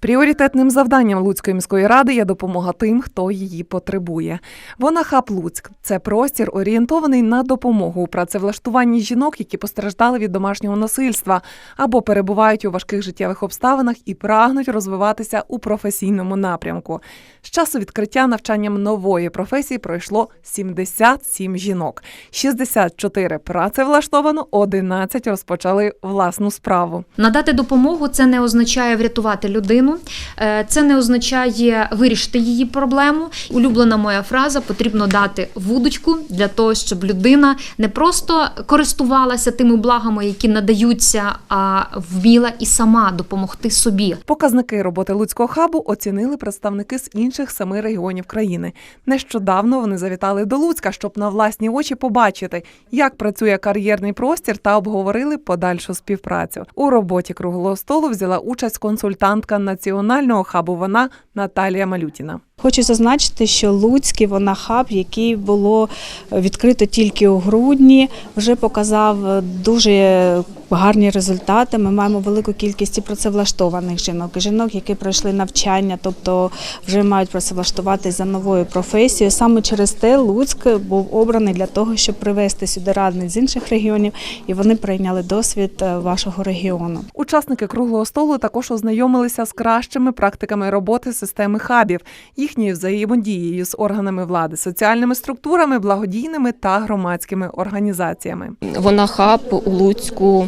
Пріоритетним завданням Луцької міської ради є допомога тим, хто її потребує. Вона хаб Луцьк це простір, орієнтований на допомогу у працевлаштуванні жінок, які постраждали від домашнього насильства або перебувають у важких життєвих обставинах і прагнуть розвиватися у професійному напрямку. З часу відкриття навчанням нової професії пройшло 77 жінок, 64 працевлаштовано, 11 розпочали власну справу. Надати допомогу це не означає врятувати людину, е, це не означає вирішити її проблему. Улюблена моя фраза потрібно дати вудочку для того, щоб людина не просто користувалася тими благами, які надаються, а вміла і сама допомогти собі. Показники роботи Луцького хабу оцінили представники з інших семи регіонів країни. Нещодавно вони завітали до Луцька, щоб на власні очі побачити, як працює кар'єрний простір, та обговорили подальшу співпрацю. У роботі круглого столу взяла участь консультантка національного хабу. Вона Наталія Малютіна. Хочу зазначити, що Луцький вона хаб, який було відкрито тільки у грудні, вже показав дуже гарні результати. Ми маємо велику кількість і працевлаштованих жінок, і жінок, які пройшли навчання, тобто вже мають працевлаштуватись за новою професією. Саме через те Луцьк був обраний для того, щоб привезти сюди радниць з інших регіонів, і вони прийняли досвід е, вашого регіону. Учасники круглого столу також ознайомилися з кращими практиками роботи системи хабів, їхньою взаємодією з органами влади, соціальними структурами, благодійними та громадськими організаціями. Вона хаб у Луцьку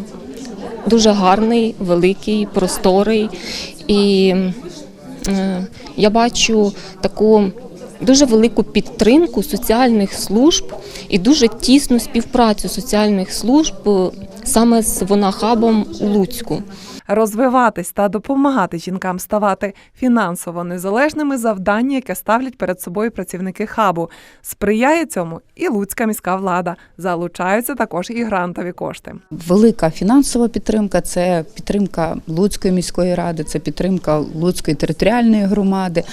дуже гарний, великий, просторий. І е, я бачу таку дуже велику підтримку соціальних служб і дуже тісну співпрацю соціальних служб е, саме з вона хабом у Луцьку. Розвиватись та допомагати жінкам ставати фінансово незалежними завдання, яке ставлять перед собою працівники хабу. Сприяє цьому і Луцька міська влада. Залучаються також і грантові кошти. Велика фінансова підтримка це підтримка Луцької міської ради, це підтримка Луцької територіальної громади.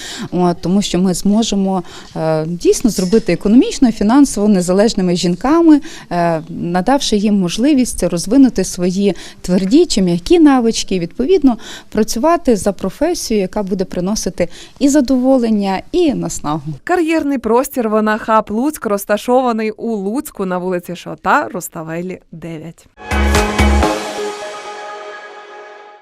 Тому що ми зможемо е, дійсно зробити економічно і фінансово незалежними жінками, е, надавши їм можливість розвинути свої тверді чи м'які навички, і, відповідно працювати за професією, яка буде приносити і задоволення, і наснагу. Кар'єрний простір вона хаб Луцьк розташований у Луцьку на вулиці Шота, Руставелі 9.